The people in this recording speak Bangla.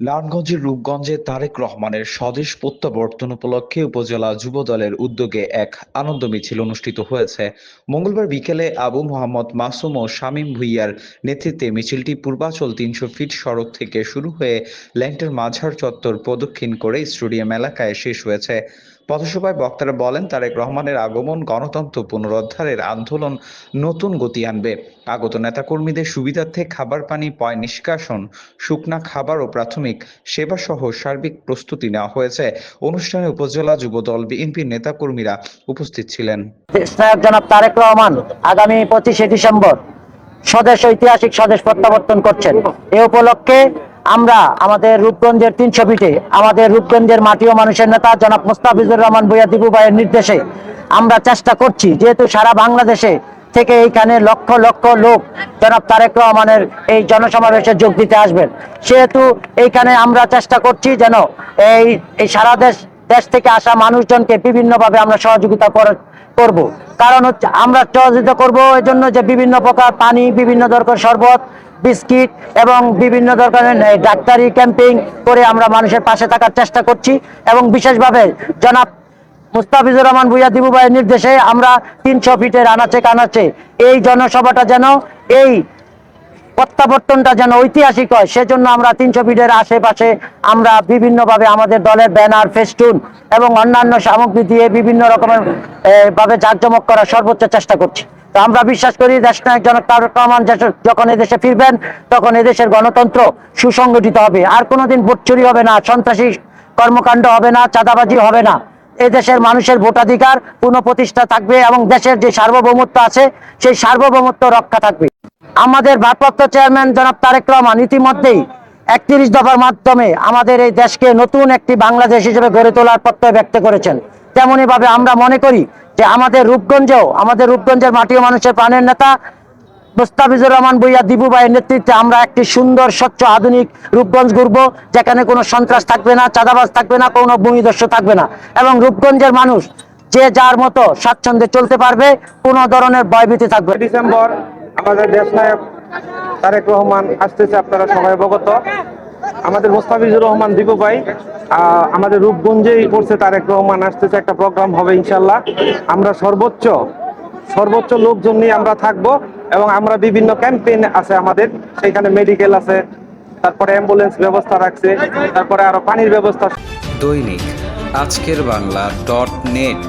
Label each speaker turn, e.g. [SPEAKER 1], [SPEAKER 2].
[SPEAKER 1] নারায়ণগঞ্জের রূপগঞ্জে তারেক রহমানের স্বদেশ প্রত্যাবর্তন উপলক্ষে উপজেলা যুব দলের উদ্যোগে এক আনন্দ মিছিল অনুষ্ঠিত হয়েছে। মঙ্গলবার বিকেলে আবু মোহাম্মদ মাসুম ও শামীম ভুইয়ার নেতৃত্বে মিছিলটি পূর্বাচল তিনশো ফিট সড়ক থেকে শুরু হয়ে ল্যাংটের মাঝার চত্বর প্রদক্ষিণ করে স্টেডিয়াম এলাকায় শেষ হয়েছে। পথসভায় বক্তারা বলেন, তারেক রহমানের আগমন গণতন্ত্র পুনরুদ্ধারের আন্দোলন নতুন গতি আনবে। আগত নেতাকর্মীদের সুবিধার্থে খাবার পানি, পয় নিষ্কাশন, শুকনা খাবার ও প্রাথমিক সেবা সহ সার্বিক প্রস্তুতি নেওয়া হয়েছে। অনুষ্ঠানে উপজেলা যুবদল, বিএনপির নেতাকর্মীরা উপস্থিত ছিলেন।
[SPEAKER 2] জনাব তারেক রহমান আগামী পঁচিশে ডিসেম্বর স্বদেশ ঐতিহাসিক স্বদেশ প্রত্যাবর্তন করছেন। এ উপলক্ষে আমরা আমাদের রূপগঞ্জের তিনশো ফিটে, আমাদের রূপগঞ্জের মাটি ও মানুষের নেতা জনাব মুস্তাফিজুর রহমান ভুইয়া দিবু ভাইয়ের নির্দেশে আমরা চেষ্টা করছি, যেহেতু সারা বাংলাদেশে থেকে এইখানে লক্ষ লক্ষ লোক জনাব তারেক রহমানের এই জনসমাবেশে যোগ দিতে আসবেন। সেহেতু এইখানে আমরা চেষ্টা করছি যেন এই এই সারা দেশ দেশ থেকে আসা মানুষজনকে বিভিন্নভাবে আমরা সহযোগিতা কর- করব। কারণ হচ্ছে আমরা সহযোগিতা করব এই জন্য যে বিভিন্ন প্রকার পানি, বিভিন্ন দরকার শরবত বিস্কিট এবং বিভিন্ন ধরনের ডাক্তারি ক্যাম্পিং করে আমরা মানুষের পাশে থাকার চেষ্টা করছি এবং বিশেষভাবে জনাব মুস্তাফিজুর রহমান ভুইয়া দিবু ভাইয়ের নির্দেশে আমরা তিনশো ফিটের আনাচে কানাচে এই জনসভাটা যেন এই প্রত্যাবর্তনটা যেন ঐতিহাসিক হয়, সেজন্য আমরা তিনশো ফিটের আশেপাশে আমরা বিভিন্নভাবে আমাদের দলের ব্যানার, ফেস্টুন এবং অন্যান্য সামগ্রী দিয়ে বিভিন্ন রকমের ভাবে জাঁকজমক করার সর্বোচ্চ চেষ্টা করছি। তো আমরা বিশ্বাস করি দেশনায়ক জনক তারেক রহমান যখন এদেশে ফিরবেন, তখন এদেশের গণতন্ত্র সুসংগঠিত হবে। আর কোনোদিন ভোট চুরি হবে না, সন্ত্রাসী কর্মকাণ্ড হবে না, চাঁদাবাজি হবে না। এদেশের মানুষের ভোটাধিকার পুনঃপ্রতিষ্ঠা থাকবে এবং দেশের যে সার্বভৌমত্ব আছে, সেই সার্বভৌমত্ব রক্ষা থাকবে। আমাদের ভারপ্রাপ্ত চেয়ারম্যান জনাব তারেক রহমান ইতিমধ্যেই একত্রিশ দফার মাধ্যমে আমাদের এই দেশকে নতুন একটি বাংলাদেশ হিসেবে গড়ে তোলার প্রত্যয় ব্যক্ত করেছেন। তেমনি ভাবে আমরা মনে করি যে আমাদের রূপগঞ্জেও, আমাদের রূপগঞ্জের মাটি ও মানুষের প্রাণের নেতা মুস্তাফিজুর রহমান বইয়া দিবু ভাইয়ের নেতৃত্বে আমরা একটি সুন্দর, স্বচ্ছ, আধুনিক রূপগঞ্জ ঘুরব যেখানে কোনো সন্ত্রাস থাকবে না, চাঁদাবাজ থাকবে না, কোনো ভূমিদস্যু থাকবে না। এবং রূপগঞ্জের মানুষ যে যার মতো স্বাচ্ছন্দ্যে চলতে পারবে, কোনো ধরনের ভয়ভীতি থাকবে
[SPEAKER 3] ডিসেম্বর আমাদের দেশ নায়ক তারেক রহমান আসতেছে, আপনারা সবাই অবগত। আমাদের মোস্তাফিজুর রহমান দীপু ভাই আমাদের রূপগঞ্জেই পড়ছে তারেক রহমান, আসতেছে একটা প্রোগ্রাম হবে ইনশাল্লাহ। আমরা সর্বোচ্চ সর্বোচ্চ লোকজন নিয়ে আমরা থাকব এবং আমরা বিভিন্ন ক্যাম্পেইন আছে আমাদের, সেখানে মেডিকেল আছে, তারপরে অ্যাম্বুলেন্স ব্যবস্থা রাখছে, তারপরে আরও পানির ব্যবস্থা।
[SPEAKER 4] দৈনিক আজকের বাংলা ডট নেট।